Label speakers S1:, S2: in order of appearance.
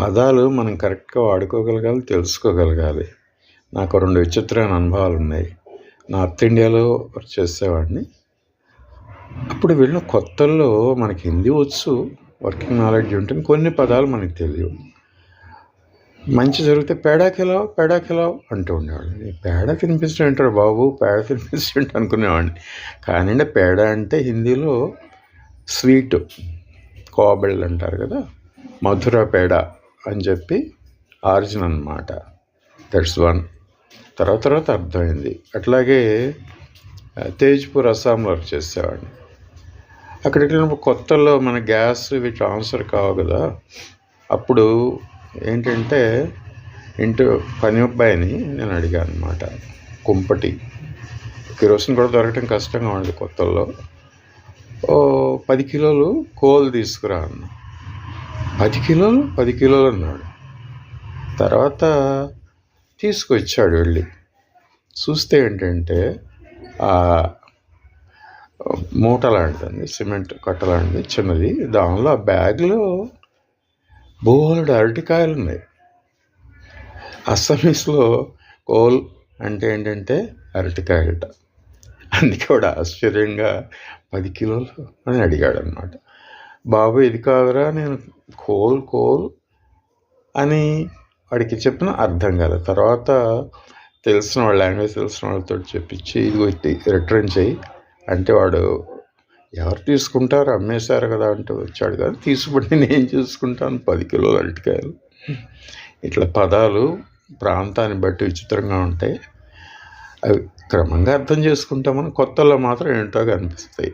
S1: పదాలు మనం కరెక్ట్గా వాడుకోగలగాలి తెలుసుకోగలగాలి. నాకు రెండు విచిత్రమైన అనుభవాలు ఉన్నాయి. నార్త్ ఇండియాలో చేసేవాడిని. అప్పుడు వెళ్ళిన కొత్తల్లో మనకి హిందీ వచ్చు వర్కింగ్ నాలెడ్జ్ ఉంటుంది కొన్ని పదాలు మనకి తెలియవు. మంచి జరిగితే పేడా కిలావ్ పేడా అంటూ ఉండేవాడిని. పేడా పేడ తినిపిస్తుంటే అంటాడు బాబు పేడ తినిపిస్తుంటే అనుకునేవాడిని. కానీ పేడ అంటే హిందీలో స్వీట్ కోబెళ్ళు అంటారు కదా మధుర పేడ. అని చెప్పి ఆరిజిన్ అన్నమాట. దట్స్ వన్ తర్వాత తర్వాత అర్థమైంది. అట్లాగే తేజ్పూర్ అస్సాంలో వర్క్ చేసేవాడిని. అక్కడికి వెళ్ళినప్పుడు కొత్తలో మన గ్యాస్ ఇవి ట్రాన్స్ఫర్ కావు కదా. అప్పుడు ఏంటంటే ఇంటి పని అబ్బాయిని నేను అడిగాను అనమాట కుంపటి. కిరోసిన్ కూడా దొరకటం కష్టంగా ఉంది కొత్తల్లో. ఓ పది కిలోలు కోల్ తీసుకురా అన్నా. పది కిలోలు పది కిలోలు అన్నాడు. తర్వాత తీసుకొచ్చాడు వెళ్ళి. చూస్తే ఏంటంటే ఆ మూట లాంటిది సిమెంట్ కట్ట లాంటిది చిన్నది. దానిలో ఆ బ్యాగ్లో బోలెడు అరటికాయలు ఉన్నాయి. అస్సమీస్లో కోల్ అంటే ఏంటంటే అరటికాయలట. అందుకే వాడు ఆశ్చర్యంగా పది కిలోలు అని అడిగాడు అనమాట బాబు ఇది కాదురా నేను కోల్ కోల్ అని వాడికి చెప్పిన అర్థం కాదు. తర్వాత తెలిసిన వాళ్ళ లాంగ్వేజ్ తెలిసిన వాళ్ళతో చెప్పించి ఇది రిటర్న్ చేయి. అంటే వాడు ఎవరు తీసుకుంటారు? అమ్మేశారు కదా అంటే వచ్చాడు. కదా తీసుకుంటే నేను చూసుకుంటాను? పది కిలోలు అరటికాయలు. ఇట్లా పదాలు ప్రాంతాన్ని బట్టి విచిత్రంగా ఉంటాయి. అవి క్రమంగా అర్థం చేసుకుంటామని కొత్తలో మాత్రం ఏంటో కనిపిస్తాయి.